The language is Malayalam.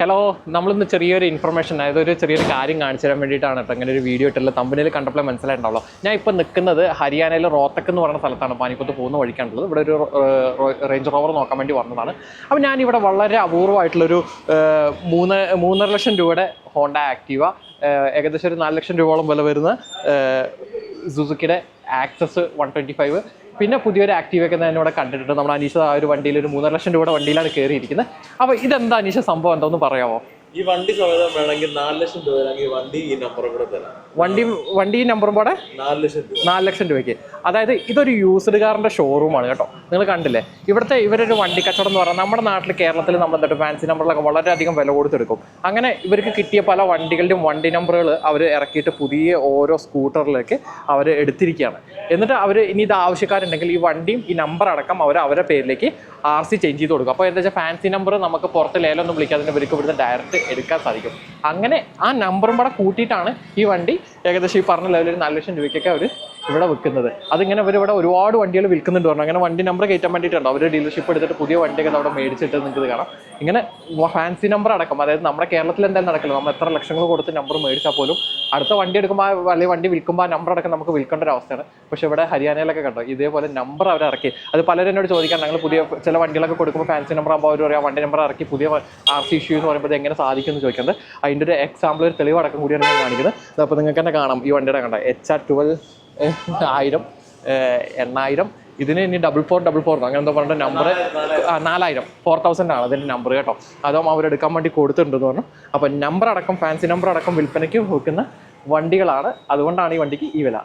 ഹലോ നമ്മളിന്ന് ചെറിയൊരു ഇൻഫർമേഷൻ അതായത് ഒരു ചെറിയൊരു കാര്യം കാണിച്ചു തരാൻ വേണ്ടിയിട്ടാണ് ഇങ്ങനെ ഒരു വീഡിയോ ഇട്ടുള്ള തമ്പനിയിൽ കണ്ടപ്പോൾ മനസ്സിലായിട്ടുണ്ടാവുള്ളൂ. ഞാൻ ഇപ്പോൾ നിൽക്കുന്നത് ഹരിയാനയിലെ റോത്തക്ക് എന്ന് പറയുന്ന സ്ഥലത്താണ് പാനിപ്പത്ത് പോകുന്ന വഴിക്കാണുള്ളത്. ഇവിടെ ഒരു റേഞ്ച് റോവർ നോക്കാൻ വേണ്ടി വന്നതാണ്. അപ്പോൾ ഞാനിവിടെ വളരെ അപൂർവമായിട്ടുള്ളൊരു മൂന്ന് മൂന്നര ലക്ഷം രൂപയുടെ ഹോണ്ട ആക്റ്റീവ ഏകദേശം ഒരു നാല് ലക്ഷം രൂപയോളം വില വരുന്ന സുസുക്കിയുടെ ആക്സസ് വൺ ട്വന്റി ഫൈവ് പിന്നെ പുതിയൊരു ആക്റ്റീവ് ഒക്കെ ഞാൻ ഇവിടെ കണ്ടിട്ടുണ്ട്. നമ്മൾ അനീഷ ആ ഒരു വണ്ടിയിൽ ഒരു മൂന്നര ലക്ഷം രൂപയുടെ വണ്ടിയിലാണ് കയറിയിരിക്കുന്നത്. അപ്പോൾ ഇതെന്താ അനീഷ സംഭവം എന്താണെന്ന് പറയാമോ ഈ വണ്ടി സമയം വേണമെങ്കിൽ നാല് ലക്ഷം രൂപ വേണമെങ്കിൽ വണ്ടി ഈ നമ്പറും കൂടെ തരാം. വണ്ടി വണ്ടി ഈ നമ്പറും കൂടെ നാല് ലക്ഷം രൂപ. നാല് ലക്ഷം രൂപയ്ക്ക്. അതായത് ഇതൊരു യൂസ്ഡ് കാറിന്റെ ഷോറൂമാണ് കേട്ടോ. നിങ്ങൾ കണ്ടില്ലേ? ഇവിടുത്തെ ഇവരൊരു വണ്ടി കച്ചവടം എന്ന് പറഞ്ഞാൽ നമ്മുടെ നാട്ടിൽ കേരളത്തിൽ നമ്മൾ എന്നിട്ട് ഫാൻസി നമ്പറിലൊക്കെ വളരെയധികം വില കൊടുത്തെടുക്കും. അങ്ങനെ ഇവർക്ക് കിട്ടിയ പല വണ്ടികളുടെയും വണ്ടി നമ്പറുകൾ അവർ ഇറക്കിയിട്ട് പുതിയ ഓരോ സ്കൂട്ടറിലേക്ക് അവർ എടുത്തിരിക്കുകയാണ്. എന്നിട്ട് അവർ ഇനി ഇത് ആവശ്യക്കാരുണ്ടെങ്കിൽ ഈ വണ്ടിയും ഈ നമ്പർ അടക്കം അവർ അവരുടെ പേരിലേക്ക് ആർ സി ചേഞ്ച് ചെയ്ത് കൊടുക്കും. അപ്പോൾ എന്താ വെച്ചാൽ ഫാൻസി നമ്പർ നമുക്ക് പുറത്ത് ലേലൊന്നും വിളിക്കാതെ ഇവർക്ക് ഇവിടുന്ന് ഡയറക്റ്റ് എടുക്കാൻ സാധിക്കും. അങ്ങനെ ആ നമ്പറും കൂടെ കൂട്ടിയിട്ടാണ് ഈ വണ്ടി ഏകദേശം ഈ പറഞ്ഞ ലെവലിൽ നാല് ലക്ഷം രൂപയ്ക്കൊക്കെ അവർ ഇവിടെ വിൽക്കുന്നത്. അതിങ്ങനെ അവർ ഇവിടെ ഒരുപാട് വണ്ടികൾ വിൽക്കുന്നുണ്ട് പറഞ്ഞു. അങ്ങനെ വണ്ടി നമ്പർ കയറ്റാൻ വേണ്ടിയിട്ടുണ്ട്? അവർ ഡീലർഷിപ്പ് എടുത്തിട്ട് പുതിയ വണ്ടിയൊക്കെ അവിടെ മേടിച്ചിട്ട് നിങ്ങൾക്ക് കാണാം. ഇങ്ങനെ ഫാൻസി നമ്പർ അടക്കം. അതായത് നമ്മുടെ കേരളത്തിൽ എന്തായാലും നടക്കില്ല. നമ്മൾ എത്ര ലക്ഷങ്ങൾ കൊടുത്ത് നമ്പർ മേടിച്ചാൽ പോലും അടുത്ത വണ്ടി എടുക്കുമ്പോൾ അല്ലെങ്കിൽ വണ്ടി വിൽക്കുമ്പോൾ ആ നമ്പർ അടക്കം നമുക്ക് വിൽക്കേണ്ട ഒരു അവസ്ഥയാണ്. പക്ഷേ ഇവിടെ ഹരിയാനയിലൊക്കെ കണ്ടോ? ഇതേപോലെ നമ്പർ അവർ ഇറക്കി. അത് പലരും എന്നോട് ചോദിക്കാൻ ഞങ്ങൾ പുതിയ ചില വണ്ടികളൊക്കെ കൊടുക്കുമ്പോൾ ഫാൻസി നമ്പർ ആകുമ്പോൾ അവർ പറയാം വണ്ടി നമ്പർ ഇറക്കി പുതിയ ആർ സി ഇഷ്യൂ എന്ന് പറയുമ്പോൾ എങ്ങനെ സാധിക്കും എന്ന് ചോദിക്കുന്നത് അതിന്റെ ഒരു എക്സാമ്പിൾ ഒരു തെളിവ് അടക്കം കൂടിയാണ് ഞാൻ കാണിക്കുന്നത്. അപ്പോൾ നിങ്ങൾക്ക് തന്നെ കാണാം. ഈ വണ്ടിയുടെ കണ്ട. എച്ച് ആർ ട്വൽവ് ആയിരം എണ്ണായിരം. ഇതിന് ഇനി ഡബിൾ ഫോർ ഡബിൾ ഫോർ അങ്ങനെ എന്തോ പറഞ്ഞ നമ്പർ നാലായിരം ഫോർ തൗസൻഡ് ആണ് അതിന്റെ നമ്പർ കേട്ടോ. അതും അവരെടുക്കാൻ വേണ്ടി കൊടുത്തിട്ടുണ്ട് എന്ന് പറഞ്ഞു. അപ്പോൾ നമ്പർ അടക്കം ഫാൻസി നമ്പർ അടക്കം വിൽപ്പനയ്ക്ക് വെക്കുന്ന വണ്ടികളാണ്. അതുകൊണ്ടാണ് ഈ വണ്ടിക്ക് ഈ വില.